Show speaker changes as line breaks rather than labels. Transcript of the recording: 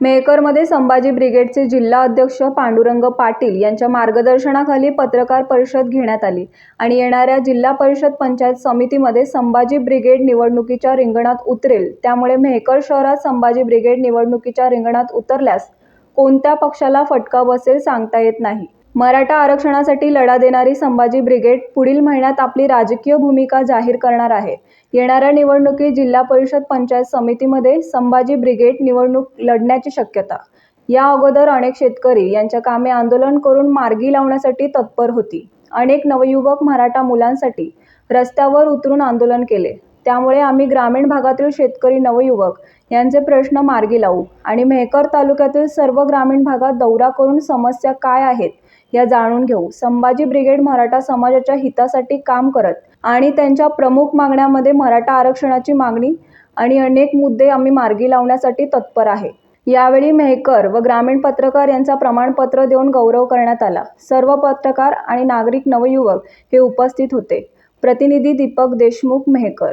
मेहकरमध्ये संभाजी ब्रिगेडचे जिल्हा अध्यक्ष पांडुरंग पाटील यांच्या मार्गदर्शनाखाली पत्रकार परिषद घेण्यात आली आणि येणाऱ्या जिल्हा परिषद पंचायत समितीमध्ये संभाजी ब्रिगेड निवडणुकीच्या रिंगणात उतरेल. त्यामुळे मेहकर शहरात संभाजी ब्रिगेड निवडणुकीच्या रिंगणात उतरल्यास कोणत्या पक्षाला फटका बसेल सांगता येत नाही. मराठा आरक्षणासाठी लढा देणारी संभाजी ब्रिगेड पुढील महिन्यात आपली राजकीय भूमिका जाहीर करणार आहे. येणाऱ्या निवडणुकीत जिल्हा परिषद पंचायत समितीमध्ये संभाजी ब्रिगेड निवडणूक लढण्याची शक्यता. या अगोदर अनेक शेतकरी यांच्या कामे आंदोलन करून मार्गी लावण्यासाठी तत्पर होती. अनेक नवयुवक मराठा मुलांसाठी रस्त्यावर उतरून आंदोलन केले. त्यामुळे आम्ही ग्रामीण भागातील शेतकरी नवयुवक यांचे प्रश्न मार्गी लावू आणि मेहकर तालुक्यातील सर्व ग्रामीण भागात दौरा करून समस्या काय आहेत या जाणून घेऊ. संभाजी ब्रिगेड मराठा समाजाच्या हितासाठी काम करत आणि त्यांच्या प्रमुख मागण्यामध्ये मराठा आरक्षणाची मागणी आणि अनेक मुद्दे आम्ही मार्गी लावण्यासाठी तत्पर आहे. यावेळी मेहकर व ग्रामीण पत्रकार यांचा प्रमाणपत्र देऊन गौरव करण्यात आला. सर्व पत्रकार आणि नागरिक नवयुवक हे उपस्थित होते. प्रतिनिधी दीपक देशमुख मेहकर.